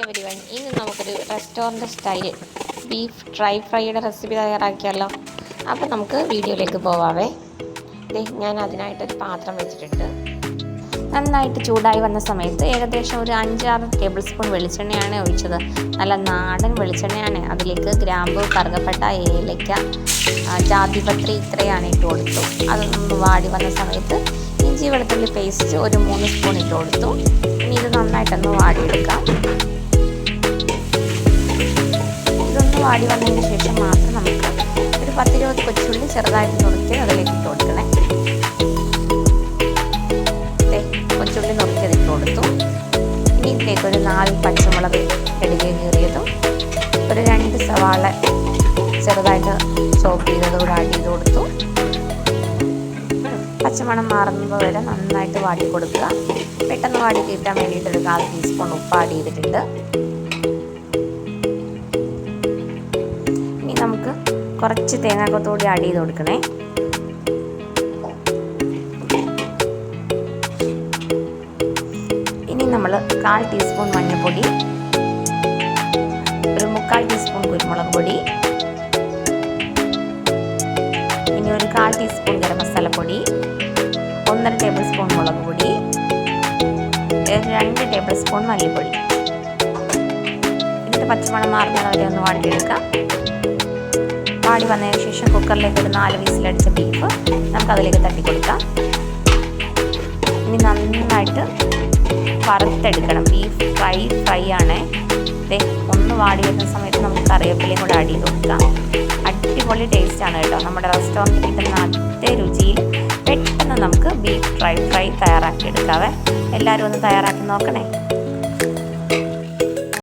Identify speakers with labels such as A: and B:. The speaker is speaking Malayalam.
A: എവരി വൺ ഇന്ന് നമുക്കൊരു റെസ്റ്റോറന്റ് സ്റ്റൈൽ ബീഫ് ഡ്രൈ ഫ്രൈയുടെ റെസിപ്പി തയ്യാറാക്കിയല്ലോ അപ്പോൾ നമുക്ക് വീഡിയോയിലേക്ക് പോവാവേ. ഞാൻ അതിനായിട്ടൊരു പാത്രം വെച്ചിട്ടുണ്ട്. നന്നായിട്ട് ചൂടായി വന്ന സമയത്ത് ഏകദേശം ഒരു അഞ്ചാറ് ടേബിൾ സ്പൂൺ വെളിച്ചെണ്ണയാണ് ഒഴിച്ചത്. നല്ല നാടൻ വെളിച്ചെണ്ണയാണ്. അതിലേക്ക് ഗ്രാമ്പു കറുകപ്പെട്ട ഏലയ്ക്ക ജാതിപത്രി ഇത്രയാണ് ഇട്ട് കൊടുത്തു. അതൊന്ന് വാടി വന്ന സമയത്ത് ഇഞ്ചി വെളുത്തുള്ളി പേസ്റ്റ് ഒരു മൂന്ന് സ്പൂൺ ഇട്ട് കൊടുത്തു. ഇനി ഇത് നന്നായിട്ടൊന്ന് വാടിയെടുക്കാം. വാടി വന്നതിന് ശേഷം മാത്രം നമുക്ക് ഒരു പത്തിരുപത് കൊച്ചുള്ളി ചെറുതായിട്ട് നുറുക്കി അതിലേക്ക് ഇട്ട് കൊടുക്കണേ. കൊച്ചുള്ളി നുറുക്കി അതിട്ട് കൊടുത്തു. ഇനി ഇതിലേക്ക് ഒരു നാല് പച്ചമുളക് ഇടുക കീറിയതും ഒരു രണ്ട് സവാള ചെറുതായിട്ട് ചോപ്പ് ചെയ്തത് കൂടെ ആഡ് ചെയ്ത് കൊടുത്തു. പച്ചമണം മാറുന്നത് വരെ നന്നായിട്ട് വാടി കൊടുക്കുക. പെട്ടെന്ന് വാടി കിട്ടാൻ വേണ്ടിയിട്ട് ഒരു കാൽ ടീസ്പൂൺ ഉപ്പ് ആഡ് ചെയ്തിട്ടുണ്ട്. നമുക്ക് കുറച്ച് തേങ്ങാക്കൊത്തോടി ആഡ് ചെയ്ത് കൊടുക്കണേ. ഇനി നമ്മൾ കാൽ ടീസ്പൂൺ മഞ്ഞൾപ്പൊടി ഒരു മുക്കാൽ ടീസ്പൂൺ കുരുമുളക് പൊടി ഇനി ഒരു കാൽ ടീസ്പൂൺ ഗരം മസാലപ്പൊടി ഒന്നര ടേബിൾ സ്പൂൺ മുളക് പൊടി രണ്ട് ടേബിൾ സ്പൂൺ മല്ലിപ്പൊടി. ഇതിന്റെ പച്ചമണം മാറുന്നവരെ ഒന്ന് വാടിയെടുക്കാം വാടി വന്നതിന് ശേഷം കുക്കറിലേക്ക് ഒരു നാല് വിസിലടിച്ച ബീഫ് നമുക്ക് അതിലേക്ക് തട്ടി കൊടുക്കാം ഇനി നന്നായിട്ട് വറുത്തെടുക്കണം. ബീഫ് ഫ്രൈ ഫ്രൈ ആണ്. ഒന്ന് വാടി വരുന്ന സമയത്ത് നമുക്ക് കറിവേപ്പിലയും കൂടെ ആഡ് ചെയ്ത് കൊടുക്കാം. അടിപൊളി ടേസ്റ്റ് ആണ് കേട്ടോ. നമ്മുടെ റെസ്റ്റോറന്റിൽ കിട്ടുന്ന അതേ രുചിയിൽ പെട്ടെന്ന് നമുക്ക് ബീഫ് ഫ്രൈ ഫ്രൈ തയ്യാറാക്കി എടുക്കാവേ എല്ലാവരും ഒന്ന് തയ്യാറാക്കി നോക്കണേ.